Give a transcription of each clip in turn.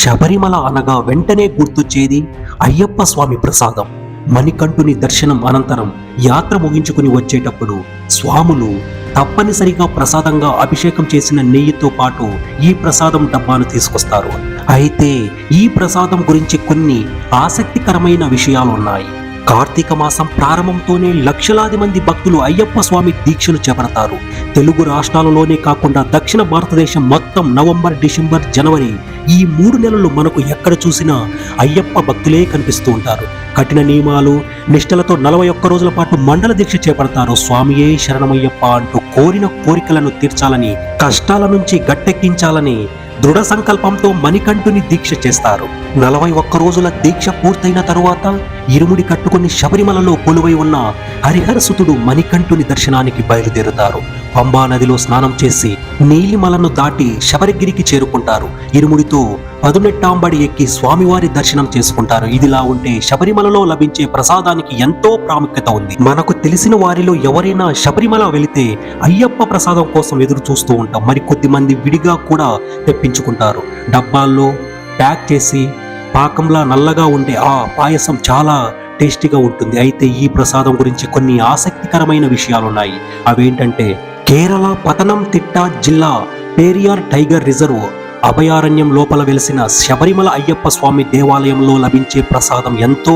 శబరిమల అనగా వెంటనే గుర్తొచ్చేది అయ్యప్ప స్వామి ప్రసాదం. మణికంఠుని దర్శనం అనంతరం యాత్ర ముగించుకుని వచ్చేటప్పుడు స్వాములు తప్పనిసరిగా ప్రసాదంగా అభిషేకం చేసిన నెయ్యితో పాటు ఈ ప్రసాదం డబ్బాను తీసుకొస్తారు. అయితే ఈ ప్రసాదం గురించి కొన్ని ఆసక్తికరమైన విషయాలు ఉన్నాయి కార్తీక మాసం ప్రారంభంతోనే లక్షలాది మంది భక్తులు అయ్యప్ప స్వామి దీక్షలు చేపడతారు. తెలుగు రాష్ట్రాలలోనే కాకుండా దక్షిణ భారతదేశం మొత్తం నవంబర్ డిసెంబర్ జనవరి ఈ మూడు నెలలు మనకు ఎక్కడ చూసినా అయ్యప్ప భక్తులే కనిపిస్తూ ఉంటారు. కఠిన నియమాలు నిష్టలతో నలభై ఒక్క రోజుల పాటు మండల దీక్ష చేపడతారు. స్వామియే శరణమయ్యప్ప అంటూ కోరిన కోరికలను తీర్చాలని కష్టాల నుంచి గట్టెక్కించాలని దృఢ సంకల్పంతో మణికంఠుని దీక్ష చేస్తారు. నలభై ఒక్క రోజుల దీక్ష పూర్తయిన తరువాత ఇరుముడి కట్టుకుని శబరిమలలో కొలువై ఉన్న హరిహరసుతుడు మణికంఠుని దర్శనానికి బయలుదేరుతారు. పంబా నదిలో స్నానం చేసి నీలిమలను దాటి శబరిగిరికి చేరుకుంటారు. ఇరుముడితో పదునెట్టాంబడి ఎక్కి స్వామివారి దర్శనం చేసుకుంటారు. ఇదిలా ఉంటే శబరిమలలో లభించే ప్రసాదానికి ఎంతో ప్రాముఖ్యత ఉంది. మనకు తెలిసిన వారిలో ఎవరైనా శబరిమల వెళితే అయ్యప్ప ప్రసాదం కోసం ఎదురు చూస్తూ ఉంటాం. మరి కొద్దిమంది విడిగా కూడా తెప్పించుకుంటారు. డబ్బాల్లో ప్యాక్ చేసి పాకంలా నల్లగా ఉండే ఆ పాయసం చాలా టేస్టీగా ఉంటుంది. అయితే ఈ ప్రసాదం గురించి కొన్ని ఆసక్తికరమైన విషయాలున్నాయి. అవేంటంటే కేరళ పతనం తిట్ట జిల్లా పేరియార్ టైగర్ రిజర్వ్ అభయారణ్యం లోపల వెలిసిన శబరిమల అయ్యప్ప స్వామి దేవాలయంలో లభించే ప్రసాదం ఎంతో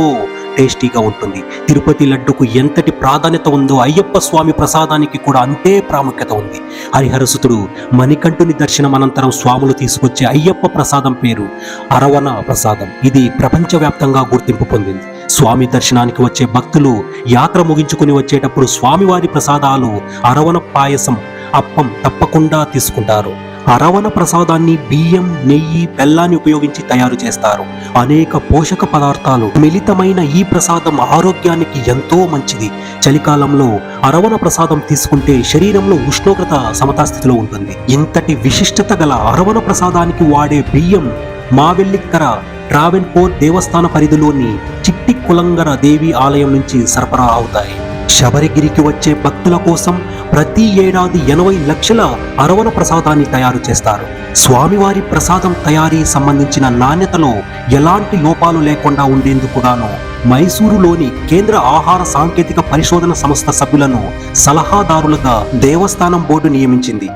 టేస్టీగా ఉంటుంది. తిరుపతి లడ్డుకు ఎంతటి ప్రాధాన్యత ఉందో అయ్యప్ప స్వామి ప్రసాదానికి కూడా అంతే ప్రాముఖ్యత ఉంది. హరిహరసుతుడు మణికంఠుని దర్శనం అనంతరం స్వాములు తీసుకొచ్చే అయ్యప్ప ప్రసాదం పేరు అరవణ ప్రసాదం. ఇది ప్రపంచవ్యాప్తంగా గుర్తింపు పొందింది. స్వామి దర్శనానికి వచ్చే భక్తులు యాత్ర ముగించుకుని వచ్చేటప్పుడు స్వామివారి ప్రసాదాలు అరవణ పాయసం అప్పం తప్పకుండా తీసుకుంటారు. అరవణ ప్రసాదాన్ని బియ్యం నెయ్యి బెల్లాన్ని ఉపయోగించి తయారు చేస్తారు. అనేక పోషక పదార్థాలు. మిళితమైన ఈ ప్రసాదం ఆరోగ్యానికి ఎంతో మంచిది. చలికాలంలో అరవణ ప్రసాదం తీసుకుంటే శరీరంలో ఉష్ణోగ్రత సమతాస్థితిలో ఉంటుంది. ఇంతటి విశిష్టత గల అరవణ ప్రసాదానికి వాడే బియ్యం మావెల్లిక్కర ట్రావెన్కోర్ దేవస్థాన పరిధిలోని చిట్టి కులంగర దేవి ఆలయం నుంచి సరఫరా అవుతాయి. శబరిగిరికి వచ్చే భక్తుల కోసం ప్రతి ఏడాది ఎనభై లక్షల అరవణ ప్రసాదాన్ని తయారు చేస్తారు. స్వామివారి ప్రసాదం తయారీ సంబంధించిన నాణ్యతలో ఎలాంటి లోపాలు లేకుండా ఉండేందుకుగాను మైసూరులోని కేంద్ర ఆహార సాంకేతిక పరిశోధన సంస్థ సభ్యులను సలహాదారులుగా దేవస్థానం బోర్డు నియమించింది.